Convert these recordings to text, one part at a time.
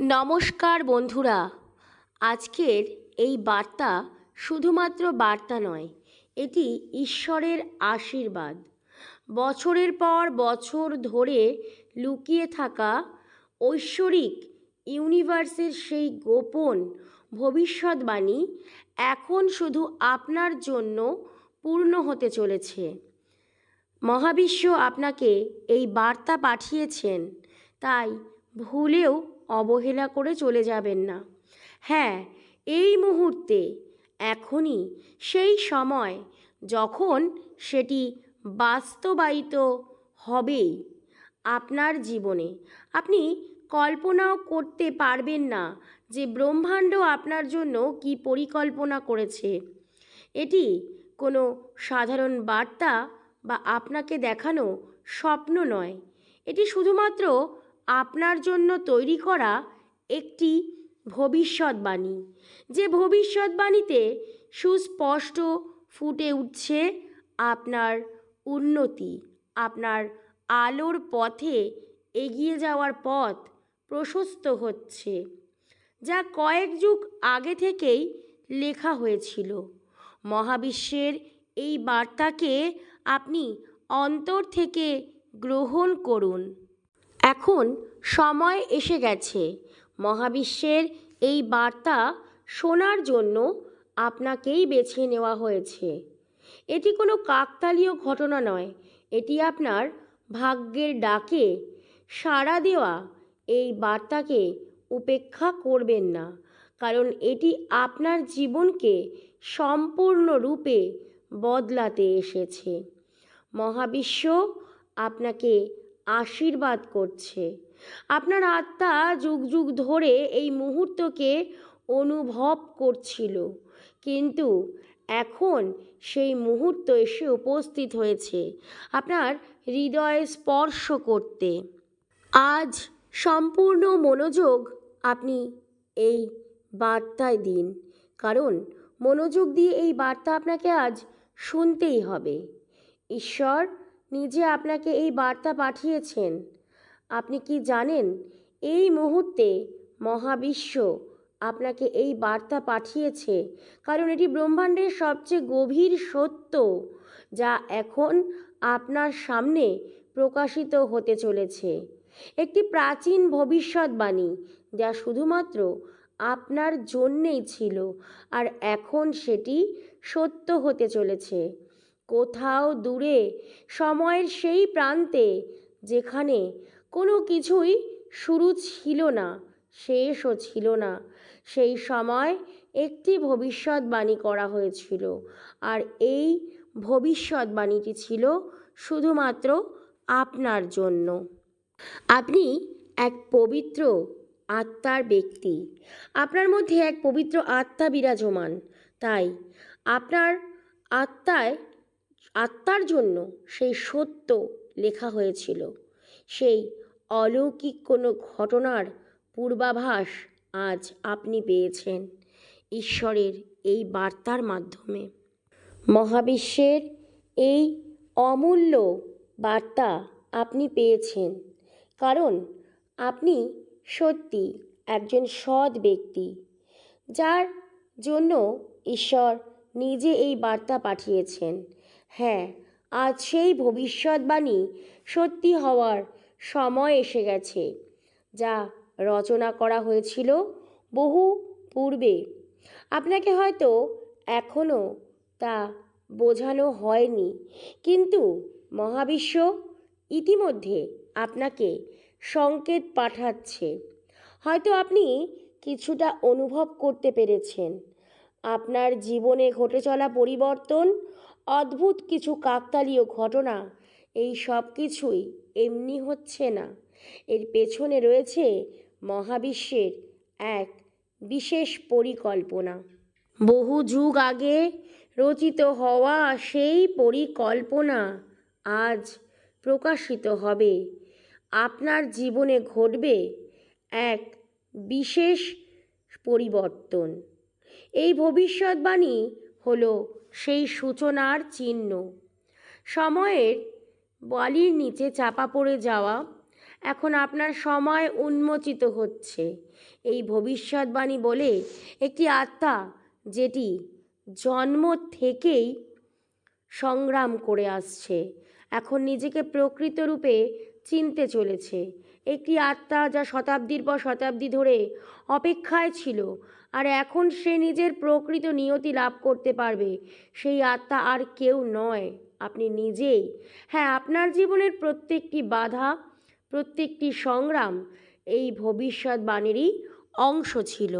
নমস্কার বন্ধুরা, আজকের এই বার্তা শুধুমাত্র বার্তা নয়, এটি ঈশ্বরের আশীর্বাদ। বছরের পর বছর ধরে লুকিয়ে থাকা ঐশ্বরিক ইউনিভার্সের সেই গোপন ভবিষ্যৎবাণী এখন শুধু আপনার জন্য পূর্ণ হতে চলেছে। মহাবিশ্ব আপনাকে এই বার্তা পাঠিয়েছেন, তাই ভুলেও অবহেলা করে চলে যাবেন না। হ্যাঁ এই মুহূর্তে, এখনই, সেই সময় যখন সেটি বাস্তবায়িত হবেই আপনার জীবনে। আপনি কল্পনাও করতে পারবেন না যে ব্রহ্মাণ্ড আপনার জন্য কি পরিকল্পনা করেছে। এটি কোনো সাধারণ বার্তা বা আপনাকে দেখানো স্বপ্ন নয়। এটি শুধুমাত্র আপনার জন্য তৈরি করা একটি ভবিষ্যৎবাণী। যে ভবিষ্যৎবাণীতে সুস্পষ্ট ফুটে উঠছে আপনার উন্নতি, আপনার আলোর পথে এগিয়ে যাওয়ার পথ প্রশস্ত হচ্ছে, যা কয়েক যুগ আগে থেকেই লেখা হয়েছিল। মহাবিশ্বের এই বার্তাকে আপনি অন্তর থেকে গ্রহণ করুন। এখন সময় এসে গেছে। মহাবিশ্বের এই বার্তা শোনার জন্য আপনাকেই বেছে নেওয়া হয়েছে। এটি কোনো কাকতালীয় ঘটনা নয়। এটি আপনার ভাগ্যের ডাকে সাড়া দেওয়া এই বার্তাকে উপেক্ষা করবেন না। কারণ এটি আপনার জীবনকে সম্পূর্ণরূপে বদলাতে এসেছে। মহাবিশ্ব আপনাকে আশীর্বাদ করছে। আপনার আত্মা যুগ যুগ ধরে এই মুহূর্তকে অনুভব করছিল। কিন্তু এখন সেই মুহূর্ত এসে উপস্থিত হয়েছে আপনার হৃদয়ে স্পর্শ করতে। আজ সম্পূর্ণ মনোযোগ আপনি এই বার্তায় দিন। কারণ মনোযোগ দিয়ে এই বার্তা আপনাকে আজ শুনতেই হবে। ঈশ্বর নিজে আপনাকে এই বার্তা পাঠিয়েছেন। আপনি কি জানেন, এই মুহূর্তে মহাবিশ্ব আপনাকে এই বার্তা পাঠিয়েছে, কারণ এটি ব্রহ্মাণ্ডের সবচেয়ে গভীর সত্য, যা এখন আপনার সামনে প্রকাশিত হতে চলেছে। একটি প্রাচীন ভবিষ্যৎবাণী, যা শুধুমাত্র আপনার জন্যেই ছিল, আর এখন সেটি সত্য হতে চলেছে। কোথাও দূরে, সময়ের সেই প্রান্তে, যেখানে কোনো কিছুই শুরু ছিল না, শেষও ছিল না। সেই সময় একটি ভবিষ্যৎবাণী করা হয়েছিল আর এই ভবিষ্যৎবাণীটি ছিল শুধুমাত্র আপনার জন্য। আপনি এক পবিত্র আত্মার ব্যক্তি। আপনার মধ্যে এক পবিত্র আত্মা বিরাজমান। তাই আপনার আত্মায় আত্মার জন্য সেই সত্য লেখা হয়েছিল। সেই অলৌকিক কোনো ঘটনার পূর্বাভাস আজ আপনি পেয়েছেন ঈশ্বরের এই বার্তার মাধ্যমে। মহাবিশ্বের এই অমূল্য বার্তা আপনি পেয়েছেন। কারণ আপনি সত্যি একজন সৎ ব্যক্তি, যার জন্য ঈশ্বর নিজে এই বার্তা পাঠিয়েছেন। হ্যাঁ আজ সেই ভবিষ্যৎবাণী সত্যি হওয়ার সময় এসে গেছে, যা রচনা করা হয়েছিল বহু পূর্বে। আপনাকে হয়তো এখনও তা বোঝানো হয়নি, কিন্তু মহাবিশ্ব ইতিমধ্যে আপনাকে সংকেত পাঠাচ্ছে। হয়তো আপনি কিছুটা অনুভব করতে পেরেছেন। আপনার জীবনে ঘটে চলা পরিবর্তন অদ্ভুত কিছু কাকতালীয় ঘটনা। এই সব কিছুই এমনি হচ্ছে না। এর পেছনে রয়েছে মহাবিশ্বের এক বিশেষ পরিকল্পনা। বহু যুগ আগে রচিত হওয়া সেই পরিকল্পনা আজ প্রকাশিত হবে। আপনার জীবনে ঘটবে এক বিশেষ পরিবর্তন। এই ভবিষ্যৎবাণী হলো সেই সূচনার চিহ্ন। সময়ের বালির নিচে চাপা পড়ে যাওয়া এখন আপনার সময় উন্মোচিত হচ্ছে। এই ভবিষ্যৎবাণী বলে একটি আত্মা যেটি জন্ম থেকেই সংগ্রাম করে আসছে, এখন নিজেকে প্রকৃত রূপে চিনতে চলেছে। একটি আত্মা যা শতাব্দীর পর শতাব্দী ধরে অপেক্ষায় ছিল আর এখন সে নিজের প্রকৃত নিয়তি লাভ করতে পারবে। সেই আত্মা আর কেউ নয়, আপনি নিজেই। হ্যাঁ আপনার জীবনের প্রত্যেকটি বাধা, প্রত্যেকটি সংগ্রাম এই ভবিষ্যৎবাণীরই অংশ ছিল।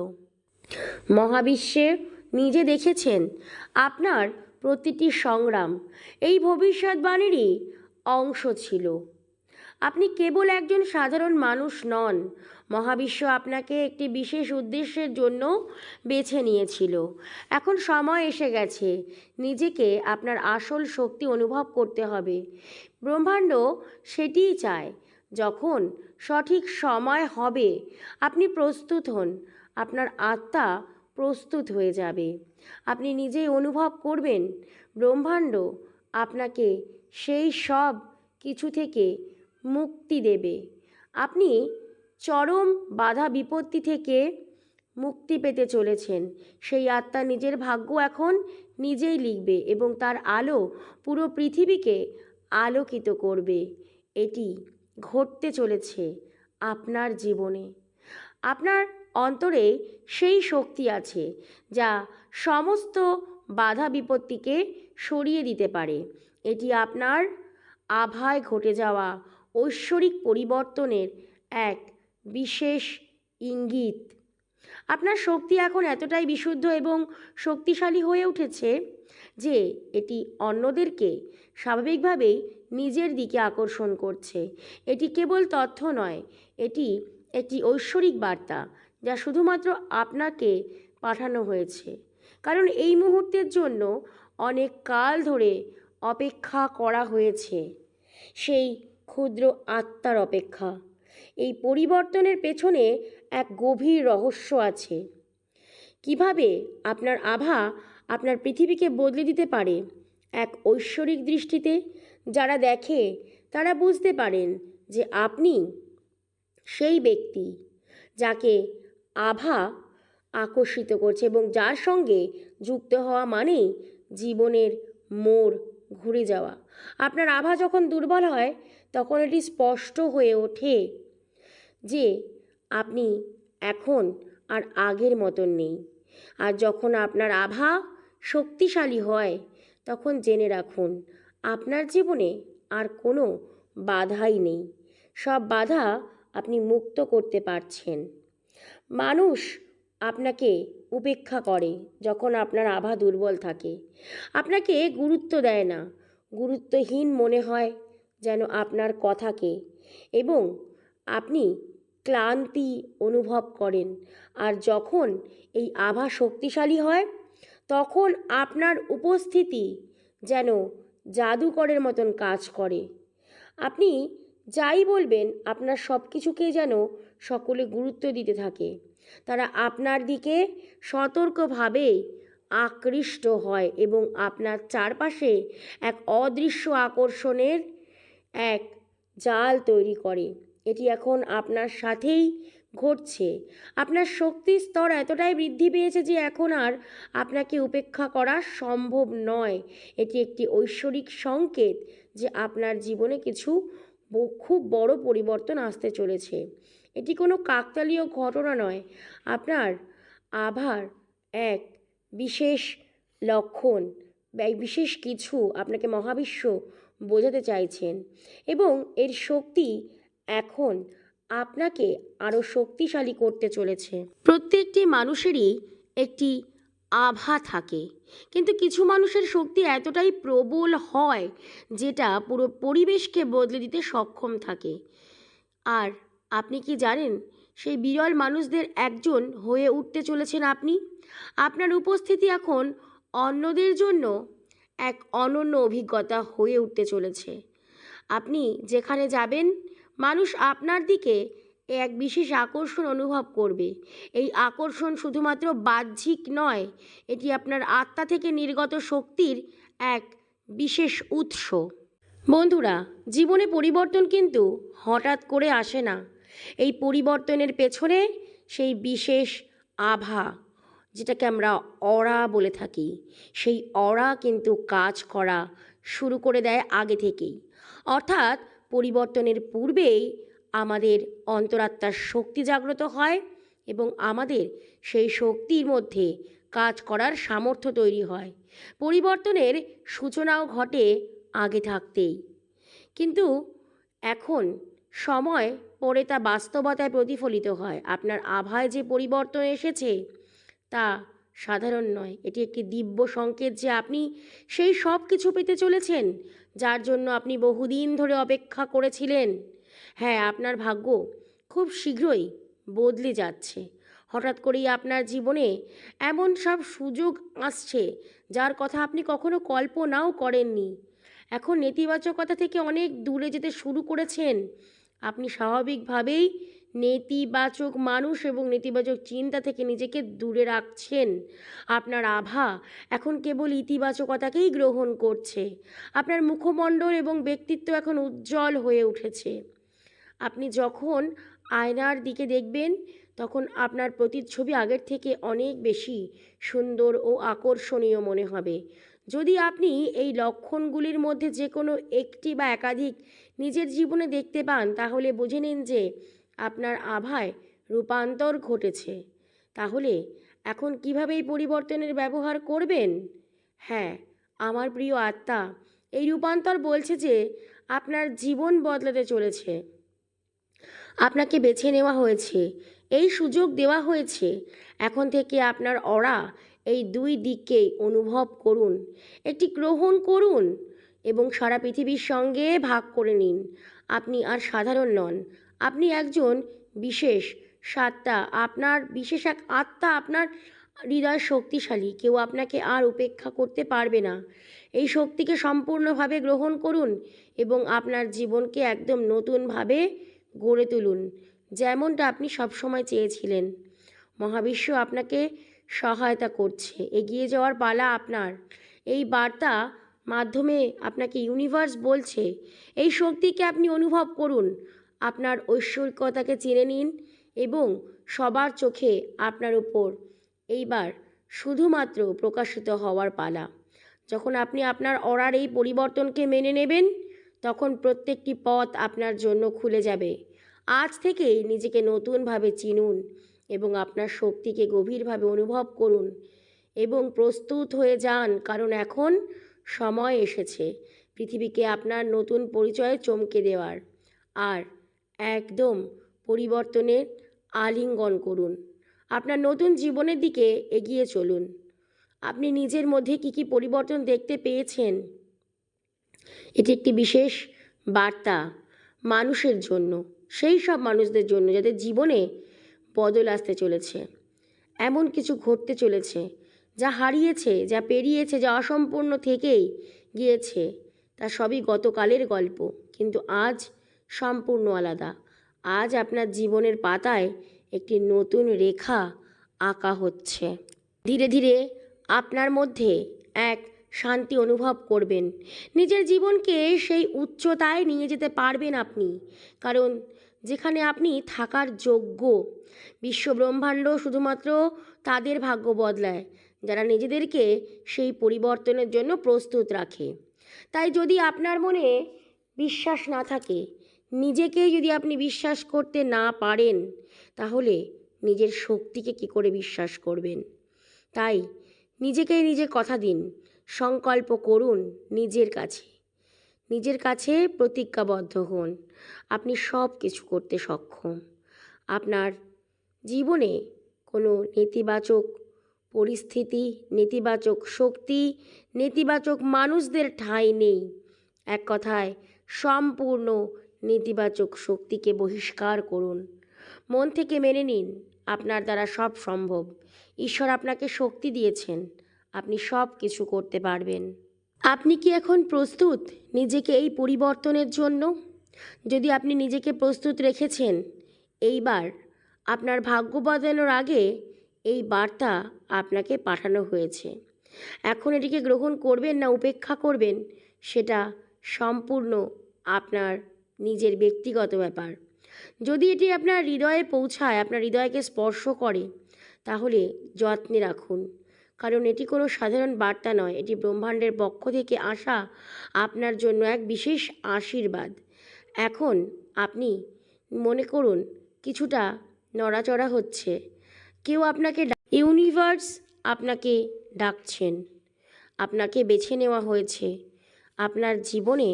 মহাবিশ্বে নিজে দেখেছেন আপনার প্রতিটি সংগ্রাম এই ভবিষ্যৎবাণীরই অংশ ছিল। আপনি কেবল একজন সাধারণ মানুষ নন মহাবিশ্ব আপনাকে একটি বিশেষ উদ্দেশ্যের জন্য বেছে নিয়েছিল। এখন সময় এসে গেছে। নিজেকে আপনার আসল শক্তি অনুভব করতে হবে। ব্রহ্মাণ্ড সেটিই চায়। যখন সঠিক সময় হবে, আপনি প্রস্তুত হন। আপনার আত্মা প্রস্তুত হয়ে যাবে। আপনি নিজেই অনুভব করবেন, ব্রহ্মাণ্ড আপনাকে সেই সব কিছু থেকে মুক্তি দেবে। আপনি চরম বাধা বিপত্তি থেকে মুক্তি পেতে চলেছেন। সেই আত্মা নিজের ভাগ্য এখন নিজেই লিখবে এবং তার আলো পুরো পৃথিবীকে আলোকিত করবে। এটি ঘটতে চলেছে আপনার জীবনে। আপনার অন্তরে সেই শক্তি আছে যা সমস্ত বাধা বিপত্তিকে সরিয়ে দিতে পারে। এটি আপনার আভায় ঘটে যাওয়া ঐশ্বরিক পরিবর্তনের এক বিশেষ ইঙ্গিত। আপনার শক্তি এখন এতটাই বিশুদ্ধ এবং শক্তিশালী হয়ে উঠেছে যে এটি অন্যদেরকে স্বাভাবিকভাবেই নিজের দিকে আকর্ষণ করছে। এটি কেবল তথ্য নয়, এটি একটি ঐশ্বরিক বার্তা যা শুধুমাত্র আপনাকে পাঠানো হয়েছে। কারণ এই মুহূর্তের জন্য অনেক কাল ধরে অপেক্ষা করা হয়েছে। সেই ক্ষুদ্র আত্মার অপেক্ষা। এই পরিবর্তনের পেছনে এক গভীর রহস্য আছে। কীভাবে আপনার আভা আপনার পৃথিবীকে বদলে দিতে পারে এক ঐশ্বরিক দৃষ্টিতে? যারা দেখে, তারা বুঝতে পারেন যে আপনি সেই ব্যক্তি যাকে আভা আকর্ষিত করছে এবং যার সঙ্গে যুক্ত হওয়া মানেই জীবনের মোড় ঘুরে যাওয়া। আপনার আভা যখন দুর্বল হয়, তখন এটি স্পষ্ট হয়ে ওঠে। যে আপনি এখন আর আগের মতন নেই। আর যখন আপনার আভা শক্তিশালী হয়, তখন জেনে রাখুন, আপনার জীবনে আর কোনো বাধাই নেই। সব বাধা আপনি মুক্ত করতে পারছেন। মানুষ আপনাকে উপেক্ষা করে যখন আপনার আভা দুর্বল থাকে। আপনাকে গুরুত্ব দেয় না। গুরুত্বহীন মনে হয় যেন আপনার কথাকে। এবং আপনি ক্লান্তি অনুভব করেন। আর যখন এই আভা শক্তিশালী হয়, তখন আপনার উপস্থিতি যেন জাদুকরের মতন কাজ করে। আপনি যাই বলবেন, আপনার সব কিছুকেই যেন সকলে গুরুত্ব দিতে থাকে। তারা আপনার দিকে সতর্কভাবে আকৃষ্ট হয় এবং আপনার চারপাশে এক অদৃশ্য আকর্ষণের এক জাল তৈরি করে। এটি এখন আপনার সাথেই ঘটছে। আপনার শক্তির স্তর এতটাই বৃদ্ধি পেয়েছে যে এখন আর আপনাকে উপেক্ষা করা সম্ভব নয়। এটি একটি ঐশ্বরিক সংকেত যে আপনার জীবনে কিছু খুব বড় পরিবর্তন আসতে চলেছে। এটি কোনো কাকতালীয় ঘটনা নয়। আপনার আভার এক বিশেষ লক্ষণ বিশেষ কিছু আপনাকে মহাবিশ্ব বোঝাতে চাইছেন এবং এর শক্তি এখন আপনাকে আরও শক্তিশালী করতে চলেছে। প্রত্যেকটি মানুষেরই একটি আভা থাকে, কিন্তু কিছু মানুষের শক্তি এতটাই প্রবল হয় যেটা পুরো পরিবেশকে বদলে দিতে সক্ষম থাকে। আর আপনি কি জানেন, সেই বিরল মানুষদের একজন হয়ে উঠতে চলেছেন আপনি? আপনার উপস্থিতি এখন অন্যদের জন্য এক অনন্য অভিজ্ঞতা হয়ে উঠতে চলেছে। আপনি যেখানে যাবেন মানুষ আপনার দিকে এক বিশেষ আকর্ষণ অনুভব করবে। এই আকর্ষণ শুধুমাত্র বাহ্যিক নয়, এটি আপনার আত্মা থেকে নির্গত শক্তির এক বিশেষ উৎস। বন্ধুরা, জীবনে পরিবর্তন কিন্তু হঠাৎ করে আসে না। এই পরিবর্তনের পেছনে সেই বিশেষ আভা, যেটাকে আমরা অরা বলে থাকি, সেই অরা কিন্তু কাজ করা শুরু করে দেয় আগে থেকেই। অর্থাৎ পরিবর্তনের পূর্বেই আমাদের অন্তরাত্মার শক্তি জাগ্রত হয় এবং আমাদের সেই শক্তির মধ্যে কাজ করার সামর্থ্য তৈরি হয়। পরিবর্তনের সূচনাও ঘটে আগে থাকতেই। কিন্তু এখন সময় পরে তা বাস্তবতায় প্রতিফলিত হয়। আপনার আভায় যে পরিবর্তন এসেছে তা সাধারণ নয়। এটি একটি দিব্য সংকেত যে আপনি সেই সব কিছু পেতে চলেছেন। যার জন্য আপনি বহুদিন ধরে অপেক্ষা করেছিলেন। হ্যাঁ আপনার ভাগ্য খুব শীঘ্রই বদলে যাচ্ছে। হঠাৎ করেই আপনার জীবনে এমন সব সুযোগ আসছে, যার কথা আপনি কখনো কল্পনাও করেননি। এখন নেতিবাচকতা থেকে অনেক দূরে যেতে শুরু করেছেন। আপনি স্বাভাবিকভাবেই নেতিবাচক মানুষ এবং নেতিবাচক চিন্তা থেকে নিজেকে দূরে রাখছেন। আপনার আভা এখন কেবল ইতিবাচকতাকেই গ্রহণ করছে। আপনার মুখমণ্ডল এবং ব্যক্তিত্ব এখন উজ্জ্বল হয়ে উঠেছে। আপনি যখন আয়নার দিকে দেখবেন, তখন আপনার প্রতিচ্ছবি আগের থেকে অনেক বেশি সুন্দর ও আকর্ষণীয় মনে হবে। যদি আপনি এই লক্ষণগুলির মধ্যে যে কোনো একটি বা একাধিক নিজের জীবনে দেখতে পান, তাহলে বুঝে নিন যে আপনার আভায় রূপান্তর ঘটেছে। তাহলে এখন কীভাবে এই পরিবর্তনের ব্যবহার করবেন? হ্যাঁ আমার প্রিয় আত্মা, এই রূপান্তর বলছে যে আপনার জীবন বদলাতে চলেছে। আপনাকে বেছে নেওয়া হয়েছে, এই সুযোগ দেওয়া হয়েছে। এখন থেকে আপনার অরা এই দুই দিককেই অনুভব করুন, একটি গ্রহণ করুন এবং সারা পৃথিবীর সঙ্গে ভাগ করে নিন। আপনি আর সাধারণ নন আপনি একজন বিশেষ সত্তা, আপনার বিশেষ এক আত্মা আপনার হৃদয় শক্তিশালী, কেউ আপনাকে আর উপেক্ষা করতে পারবে না। এই শক্তিকে সম্পূর্ণভাবে গ্রহণ করুন এবং আপনার জীবনকে একদম নতুনভাবে গড়ে তুলুন, যেমনটা আপনি সবসময় চেয়েছিলেন। মহাবিশ্ব আপনাকে সহায়তা করছে, এগিয়ে যাওয়ার পালা আপনার। এই বার্তা মাধ্যমে আপনাকে ইউনিভার্স বলছে, এই শক্তিকে আপনি অনুভব করুন। আপনার ঐশ্বরিকতাকে চিনে নিন এবং সবার চোখে আপনার উপর এইবার শুধুমাত্র প্রকাশিত হওয়ার পালা। যখন আপনি আপনার অরার এই পরিবর্তনকে মেনে নেবেন, তখন প্রত্যেকটি পথ আপনার জন্য খুলে যাবে। আজ থেকেই নিজেকে নতুনভাবে চিনুন এবং আপনার শক্তিকে গভীরভাবে অনুভব করুন এবং প্রস্তুত হয়ে যান, কারণ এখন সময় এসেছে। পৃথিবীকে আপনার নতুন পরিচয়ে চমকে দেওয়ার। আর একদম পরিবর্তনের আলিঙ্গন করুন। আপনার নতুন জীবনের দিকে এগিয়ে চলুন। আপনি নিজের মধ্যে কি কি পরিবর্তন দেখতে পেয়েছেন? এটি একটি বিশেষ বার্তা মানুষের জন্য, সেই সব মানুষদের জন্য যাদের জীবনে বদল আসতে চলেছে। এমন কিছু ঘটতে চলেছে যা হারিয়েছে, যা পেরিয়েছে, যা অসম্পূর্ণ থেকেই গিয়েছে। তা সবই গতকালের গল্প, কিন্তু আজ সম্পূর্ণ আলাদা। আজ আপনার জীবনের পাতায় একটি নতুন রেখা আঁকা হচ্ছে। ধীরে ধীরে আপনার মধ্যে এক শান্তি অনুভব করবেন। নিজের জীবনকে সেই উচ্চতায় নিয়ে যেতে পারবেন আপনি। কারণ যেখানে আপনি থাকার যোগ্য বিশ্ব ব্রহ্মাণ্ড শুধুমাত্র তাদের ভাগ্য বদলায়। যারা নিজেদেরকে সেই পরিবর্তনের জন্য প্রস্তুত রাখে। তাই যদি আপনার মনে বিশ্বাস না থাকে নিজেকে যদি আপনি বিশ্বাস করতে না পারেন, তাহলে নিজের শক্তিকে কি করে বিশ্বাস করবেন? তাই নিজেকেই নিজে কথা দিন, সংকল্প করুন নিজের কাছে। নিজের কাছে প্রতিজ্ঞাবদ্ধ হন, আপনি সব কিছু করতে সক্ষম। আপনার জীবনে কোনো নেতিবাচক পরিস্থিতি, নেতিবাচক শক্তি, নেতিবাচক মানুষদের ঠাঁই নেই। এক কথায়, সম্পূর্ণ নেতিবাচক শক্তিকে বহিষ্কার করুন। মন থেকে মেনে নিন, আপনার দ্বারা সব সম্ভব। ঈশ্বর আপনাকে শক্তি দিয়েছেন, আপনি সব কিছু করতে পারবেন। আপনি কি এখন প্রস্তুত নিজেকে এই পরিবর্তনের জন্য? যদি আপনি নিজেকে প্রস্তুত রেখেছেন, এইবার আপনার ভাগ্য বদলানোর আগে এই বার্তা আপনাকে পাঠানো হয়েছে। এখন এটিকে গ্রহণ করবেন না, উপেক্ষা করবেন, সেটা সম্পূর্ণ আপনার নিজের ব্যক্তিগত ব্যাপার। যদি এটি আপনার হৃদয়ে পৌঁছায়, আপনার হৃদয়কে স্পর্শ করে, তাহলে যত্নে রাখুন। কারণ এটি কোনো সাধারণ বার্তা নয়, এটি ব্রহ্মাণ্ডের পক্ষ থেকে আসা আপনার জন্য এক বিশেষ আশীর্বাদ। এখন আপনি মনে করুন, কিছুটা নড়াচড়া হচ্ছে। কেউ আপনাকে ইউনিভার্স আপনাকে ডাকছেন। আপনাকে বেছে নেওয়া হয়েছে। আপনার জীবনে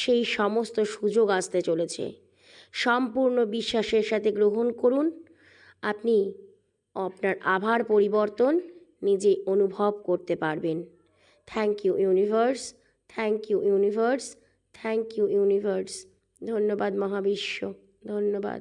সেই সমস্ত সুযোগ আসতে চলেছে। সম্পূর্ণ বিশ্বাসের সাথে গ্রহণ করুন। আপনি আপনার আভার পরিবর্তন নিজে অনুভব করতে পারবেন। Thank you universe thank you universe thank you universe ধন্যবাদ মহাবিশ্ব। ধন্যবাদ।